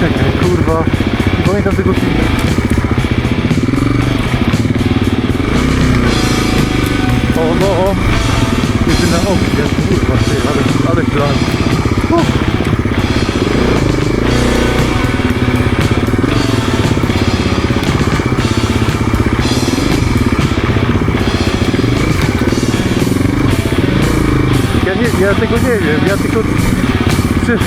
czekaj, kurwa. Nie pamiętam tego filmu. O no. Jedzie na oknie, kurwa, ty, ale, ale plan. Ja, nie, ja tego nie wiem, ja tylko... Czy...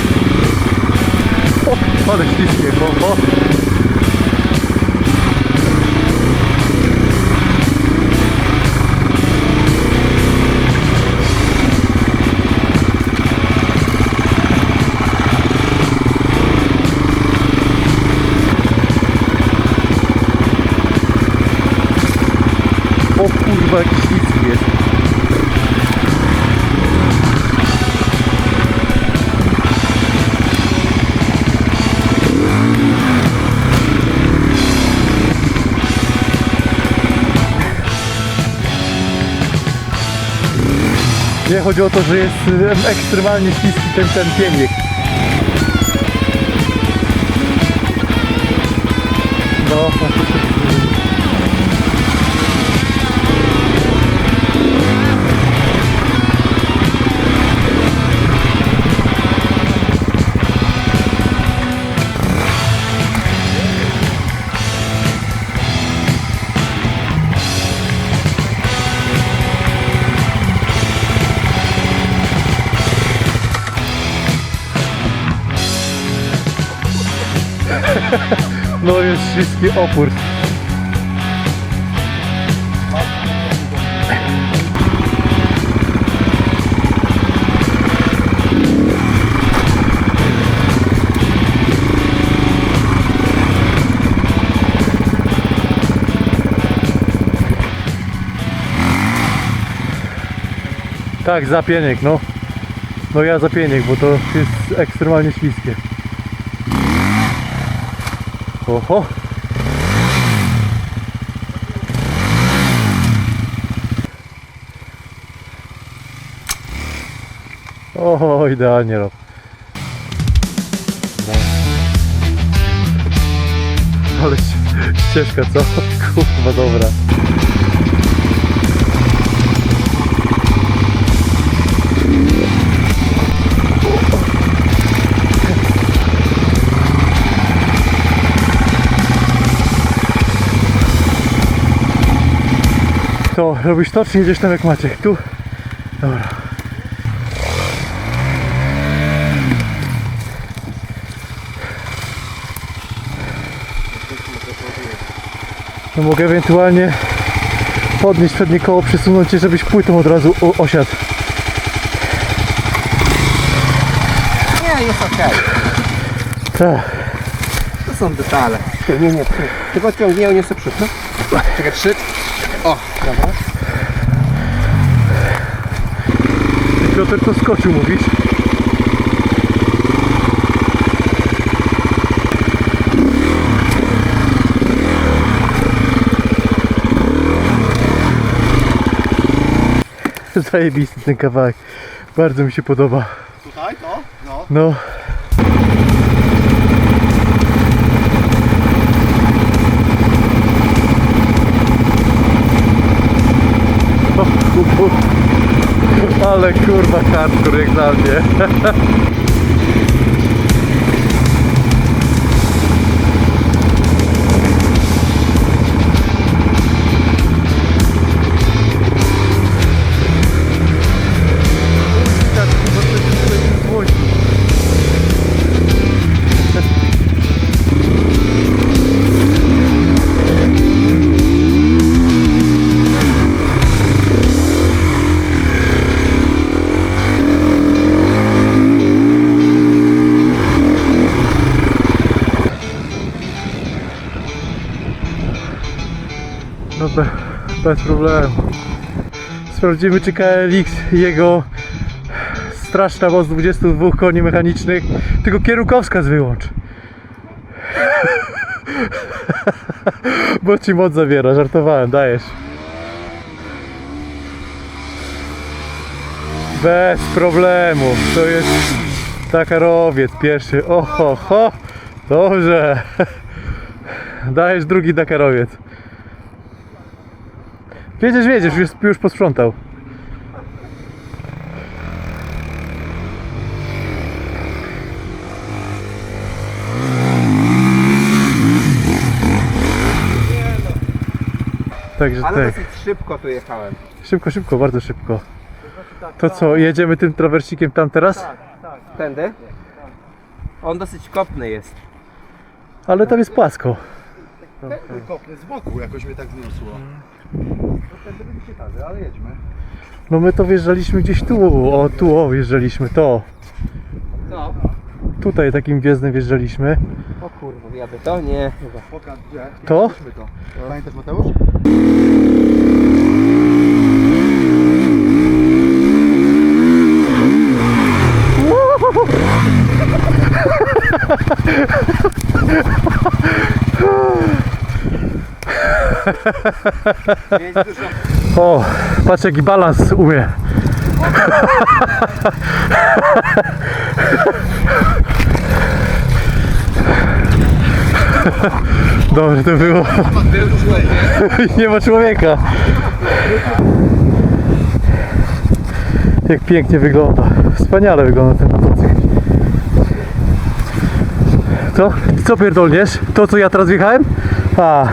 Ale śliskie, bo... O. Nie chodzi o to, że jest em, ekstremalnie śliski ten, ten pieniek. No, śliski opór. Tak, zapieniek, no. No ja zapieniek, bo to jest ekstremalnie śliskie. Oho. Oho, idealnie rob. No. Ale ści- ścieżka, co? Kurwa, dobra. To robisz to, czy jedziesz tam jak Maciek? Tu? Dobra. No mogę ewentualnie podnieść przednie koło, przesunąć je, żebyś płytą od razu osiadł. Nie, jest okej. Tak. To są detale. Nie, nie, tylko ciągnie, nie chcę przód. No. Czekaj, trzy. O, dobra. Piotr to skoczył, mówisz? Zajebisty ten kawałek. Bardzo mi się podoba. Tutaj, to? No. No. O, Ale kurwa hardcore jak dla mnie. No be, bez problemu. Sprawdzimy czy KLX jego straszna moc 22 koni mechanicznych, tylko kierunkowskaz wyłącz. Bo ci moc zabiera, żartowałem, dajesz. Bez problemu, to jest Dakarowiec pierwszy. Oho, ho. Dobrze. Dajesz drugi Dakarowiec. Wiedziesz, wiedziesz, już, już posprzątał. Także Ale tak. dosyć szybko tu jechałem. Szybko, szybko, bardzo szybko. To co, jedziemy tym trawersikiem tam teraz? Tędy? On dosyć kopny jest. Ale tam jest płasko. Kopnę z boku, jakoś mnie tak zniosło. Wtedy będzie ciekawe, ale jedźmy. No my to wjeżdżaliśmy gdzieś tu, o tu o wjeżdżaliśmy, to. No. Tutaj takim wjezdem wjeżdżaliśmy. O kurwa, jadę to? Nie. Chyba. Pokaż gdzie? To? Jedźmy to. Pamiętasz Mateusz? Jest dużo. O, patrz jaki balans umie. Dobrze to było. Nie ma człowieka. Jak pięknie wygląda. Wspaniale wygląda ten motocykl. Co? Co pierdolniesz? To co ja teraz wjechałem? A,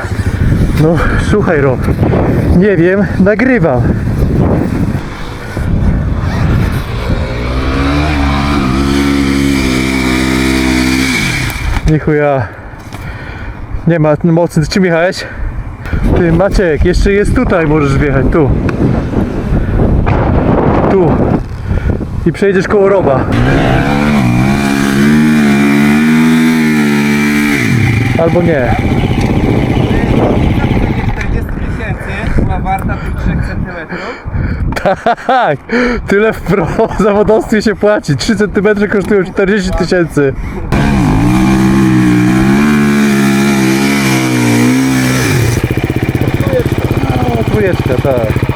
no słuchaj Rob. Nie wiem, nagrywam. Nichuja. Nie ma mocy. Czym jechałeś? Ty Maciek, jeszcze jest tutaj, możesz wjechać, tu. Tu. I przejdziesz koło roba. Albo nie. 40 tysięcy była warta tych 3 centymetrów. Tak, tyle w pro zawodowstwie się płaci. 3 cm kosztują 40 tysięcy. No, dwójeczka, tak.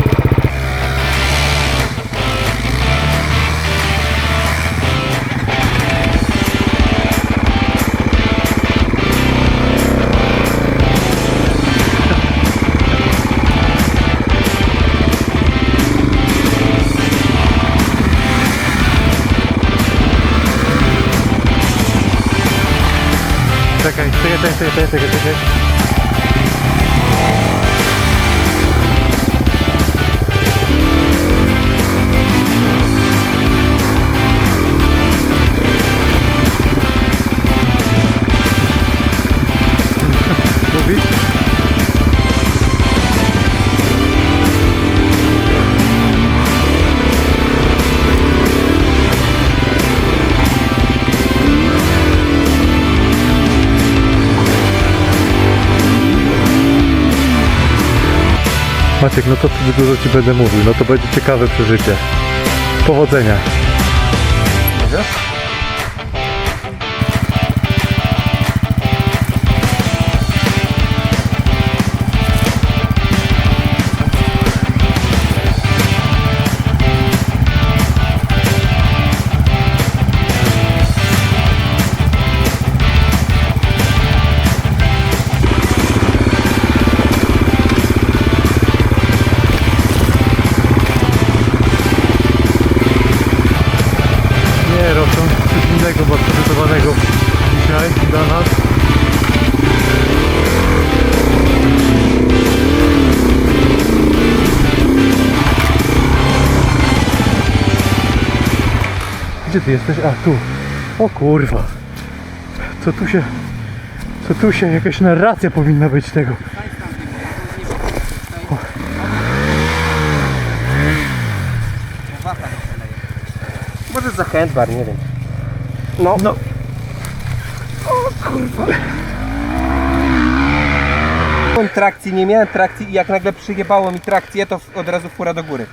Czekaj, czekaj, czekaj, czekaj, czekaj, czekaj. Mówisz? Maciek, no to dużo Ci będę mówił, no to będzie ciekawe przeżycie. Powodzenia. Dzisiaj dla nas. Gdzie ty jesteś? A, tu. O kurwa. Co tu się... Co tu się... Jakaś narracja powinna być tego. Może za handbar, nie wiem. No. No. Miałem trakcji, nie miałem trakcji i jak nagle przyjebało mi trakcję, to od razu fura do góry.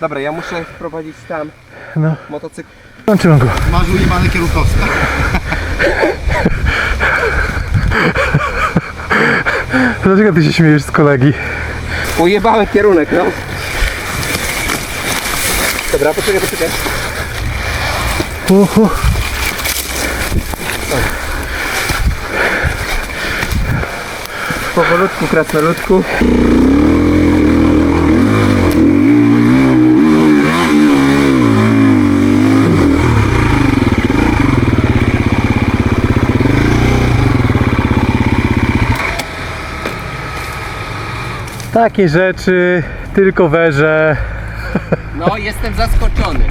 Dobra, ja muszę wprowadzić tam No. motocykl. Łączyłem go. Masz ujebany kierunkowska. Dlaczego ty się śmiejesz z kolegi? Ujebałem kierunek, no. Dobra, poczekaj, poczekaj. Uhu. Powolutku, krasnoludku. Takie rzeczy tylko werze. No, jestem zaskoczony.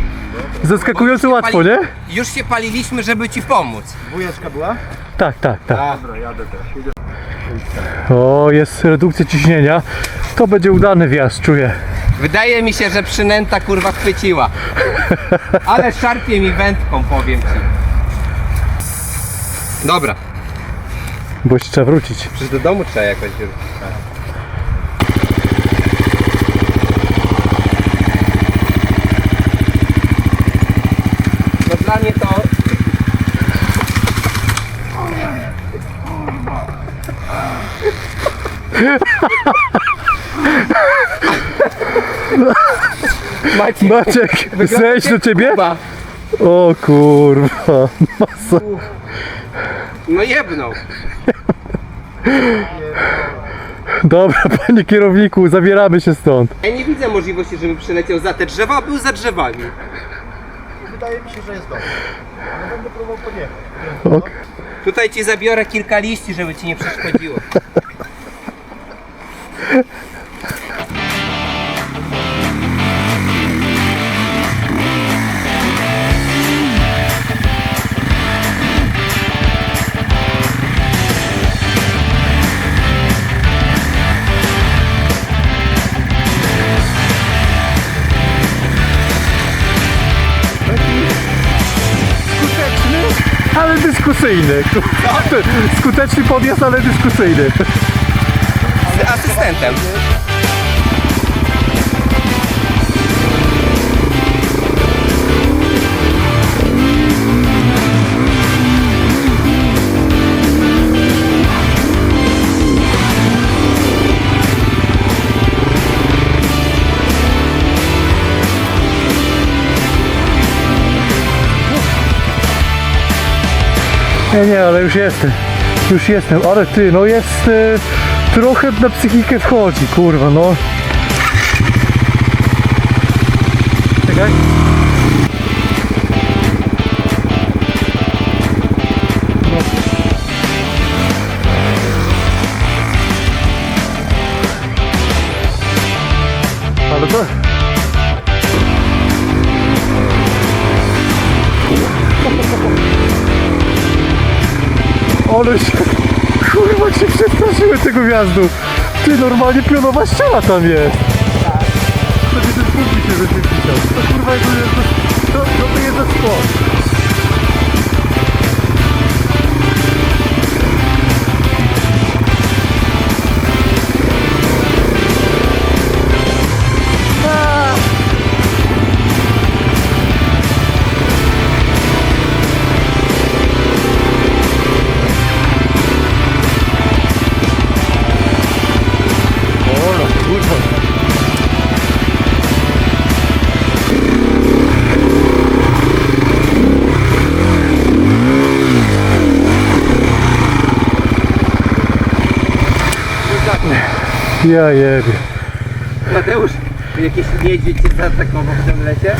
Zaskakująco Bo już się łatwo, pali- nie? Już się paliliśmy, żeby ci pomóc. Dwójeczka była? Tak, tak, tak. Dobra, jadę też. O, jest redukcja ciśnienia. To będzie udany wjazd, czuję. Wydaje mi się, że przynęta kurwa chwyciła. Ale szarpie mi wędką, powiem ci. Dobra, Bo jeszcze trzeba wrócić. przecież do domu trzeba jakoś wrócić. No dla mnie to... Maciek, Maciek, zejdź do ciebie? Kuba. O kurwa. Masa. No jebnął. Dobra, panie kierowniku, zabieramy się stąd. Ja nie widzę możliwości, żeby przyleciał za te drzewa, a był za drzewami. Wydaje mi się, że jest dobrze. Ale będę próbował podjechać. Ok. Tutaj ci zabiorę kilka liści, żeby ci nie przeszkodziło. Ale dyskusyjny. Skuteczny podjazd, ale dyskusyjny. Asystentem. Nie, nie, ale już jestem. Już jestem, ale ty, no jest e, trochę na psychikę wchodzi, kurwa, no. Czekaj. No. Ale to... Ale Kurwa się przestraszyłem tego wjazdu. Ty, normalnie pionowa ściana tam jest. To nie ten punkt się wypisał. To kurwa jest... To, to, to jest sport. Ja jebie. Mateusz, jakiś niedźwiedź cię zaatakował w tym lecie?